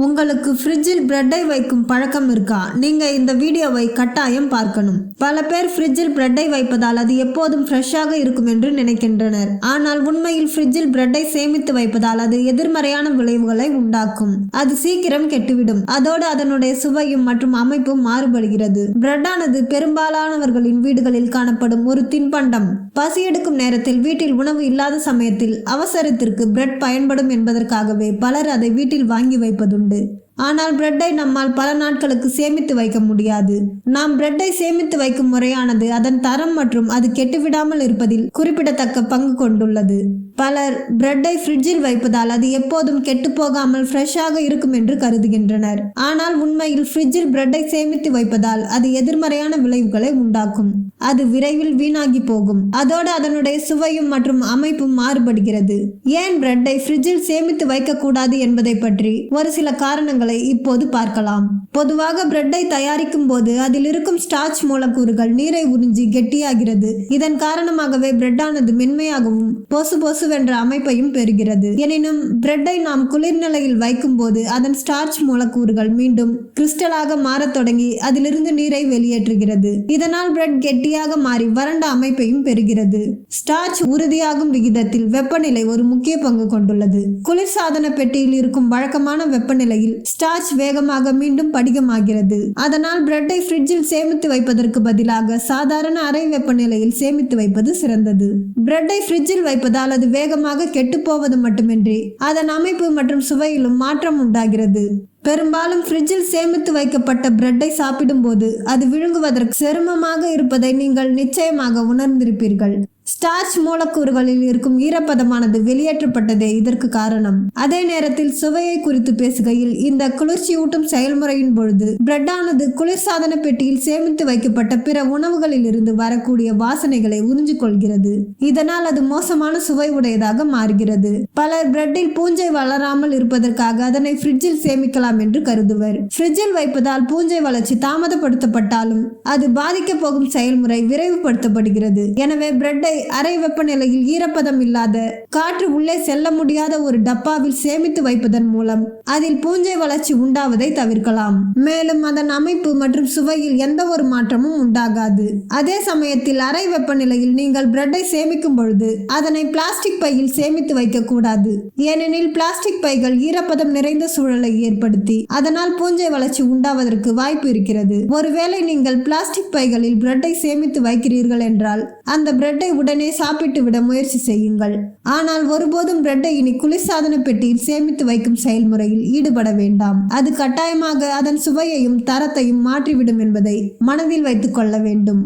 உங்களுக்கு ஃப்ரிட்ஜில் பிரெட்டை வைக்கும் பழக்கம் இருக்கா? நீங்க இந்த வீடியோவை கட்டாயம் பார்க்கணும். பல பேர் ஃப்ரிட்ஜில் பிரெட்டை வைப்பதால் அது எப்போதும் ஃப்ரெஷ்ஷாக இருக்கும் என்று நினைக்கின்றனர். ஆனால் உண்மையில் ஃப்ரிட்ஜில் பிரெட்டை சேமித்து வைப்பதால் அது எதிர்மறையான விளைவுகளை உண்டாக்கும். அது சீக்கிரம் கெட்டுவிடும். அதோடு அதனுடைய சுவையும் மற்றும் அமைப்பும் மாறுபடுகிறது. பிரெட்டானது பெரும்பாலானவர்களின் வீடுகளில் காணப்படும் ஒரு தின்பண்டம். பசி எடுக்கும் நேரத்தில் வீட்டில் உணவு இல்லாத சமயத்தில் அவசரத்திற்கு பிரெட் பயன்படும் என்பதற்காகவே பலர் அதை வீட்டில் வாங்கி வைப்பதுண்டு. ഉണ്ട് ஆனால் பிரெட்டை நம்மால் பல நாட்களுக்கு சேமித்து வைக்க முடியாது. நாம் பிரெட்டை சேமித்து வைக்கும் முறையானது அதன் தரம் மற்றும் அது கெட்டுவிடாமல் இருப்பதில் குறிப்பிடத்தக்க பங்கு கொண்டுள்ளது. பலர் பிரெட்டை ஃப்ரிட்ஜில் வைப்பதால் அது எப்போதும் கெட்டு போகாமல் ஃப்ரெஷ்ஷாக இருக்கும் என்று கருதுகின்றனர். ஆனால் உண்மையில் ஃப்ரிட்ஜில் பிரெட்டை சேமித்து வைப்பதால் அது எதிர்மறையான விளைவுகளை உண்டாக்கும். அது விரைவில் வீணாகி போகும். அதோடு அதனுடைய சுவையும் மற்றும் அமைப்பும் மாறுபடுகிறது. ஏன் பிரெட்டை ஃப்ரிட்ஜில் சேமித்து வைக்கக்கூடாது என்பதை பற்றி ஒரு சில காரணங்கள் இப்போது பார்க்கலாம். பொதுவாக பிரெட்டை தயாரிக்கும் போது அதில் இருக்கும் ஸ்டார்ச் மூலக்கூறுகள் நீரை உறிஞ்சி கெட்டியாகிறது. இதன் காரணமாகவே பிரெட்டானது மென்மையாகவும் பொசு பொசுவென்ற அமைப்பையும் பெறுகிறது. எனினும் பிரெட்டை நாம் குளிர்நிலையில் வைக்கும் போது அதன் ஸ்டார்ச் மூலக்கூறுகள் மீண்டும் கிறிஸ்டலாக மாறத் தொடங்கி அதிலிருந்து நீரை வெளியேற்றுகிறது. இதனால் பிரெட் கெட்டியாக மாறி வறண்ட அமைப்பையும் பெறுகிறது. ஸ்டார்ச் உறுதியாகும் விகிதத்தில் வெப்பநிலை ஒரு முக்கிய பங்கு கொண்டுள்ளது. குளிர்சாதன பெட்டியில் இருக்கும் வழக்கமான வெப்பநிலையில் ஸ்டார்ச் வேகமாக மீண்டும் படிகமாகிறது. அதனால் பிரெட்டை ஃப்ரிட்ஜில் சேமித்து வைப்பதற்கு பதிலாக சாதாரண அறை வெப்பநிலையில் சேமித்து வைப்பது சிறந்தது. பிரெட்டை ஃப்ரிட்ஜில் வைப்பதால் அது வேகமாக கெட்டுப்போவது மட்டுமின்றி அதன் அமைப்பு மற்றும் சுவையிலும் மாற்றம் உண்டாகிறது. பெரும்பாலும் ஃப்ரிட்ஜில் சேமித்து வைக்கப்பட்ட பிரெட்டை சாப்பிடும்போது அது விழுங்குவதற்கு சிரமமாக இருப்பதை நீங்கள் நிச்சயமாக உணர்ந்திருப்பீர்கள். ஸ்டார்ச் மூலக்கூறுகளில் இருக்கும் ஈரப்பதமானது வெளியேற்றப்பட்டதே இதற்கு காரணம். அதே நேரத்தில் சுவையை குறித்து பேசுகையில் இந்த குளிர்ச்சியூட்டும் செயல்முறையின் பொழுது பிரெட்டானது குளிர்சாதன பெட்டியில் சேமித்து வைக்கப்பட்ட பிற உணவுகளில் இருந்து வரக்கூடிய வாசனைகளை உறிஞ்சு கொள்கிறது இதனால் அது மோசமான சுவை உடையதாக மாறுகிறது. பலர் பிரெட்டில் பூஞ்சை வளராமல் இருப்பதற்காக அதனை ஃப்ரிட்ஜில் சேமிக்கலாம் என்று கருதுவர். ஃப்ரிட்ஜில் வைப்பதால் பூஞ்சை வளர்ச்சி தாமதப்படுத்தப்பட்டாலும் அது பாதிக்க போகும் செயல்முறை விரைவுபடுத்தப்படுகிறது. எனவே பிரெட்டை அறை வெப்பநிலையில் ஈரப்பதம் இல்லாத காற்று உள்ளே செல்ல முடியாத ஒரு டப்பாவில் சேமித்து வைப்பதன் மூலம் அதில் பூஞ்சை வளர்ச்சி உண்டாவதை தவிர்க்கலாம். மேலும் அதன் அமைப்பு மற்றும் சுவையில் எந்த ஒரு மாற்றமும் உண்டாகாது. அதே சமயத்தில் அறை வெப்பநிலையில் நீங்கள் பிரெட்டை சேமிக்கும் பொழுது அதனை பிளாஸ்டிக் பையில் சேமித்து வைக்க கூடாது ஏனெனில் பிளாஸ்டிக் பைகள் ஈரப்பதம் நிறைந்த சூழலை ஏற்படுத்தி அதனால் பூஞ்சை வளர்ச்சி உண்டாவதற்கு வாய்ப்பு இருக்கிறது. ஒருவேளை நீங்கள் பிளாஸ்டிக் பைகளில் பிரெட்டை சேமித்து வைக்கிறீர்கள் என்றால் அந்த பிரெட்டை உடனே சாப்பிட்டு விட முயற்சி செய்யுங்கள். ஆனால் ஒருபோதும் பிரெட்டை இனி குளிர்சாதன பெட்டியில் சேமித்து வைக்கும் செயல்முறையில் ஈடுபட வேண்டாம். அது கட்டாயமாக அதன் சுவையையும் தரத்தையும் மாற்றிவிடும் என்பதை மனதில் வைத்துக் கொள்ள வேண்டும்.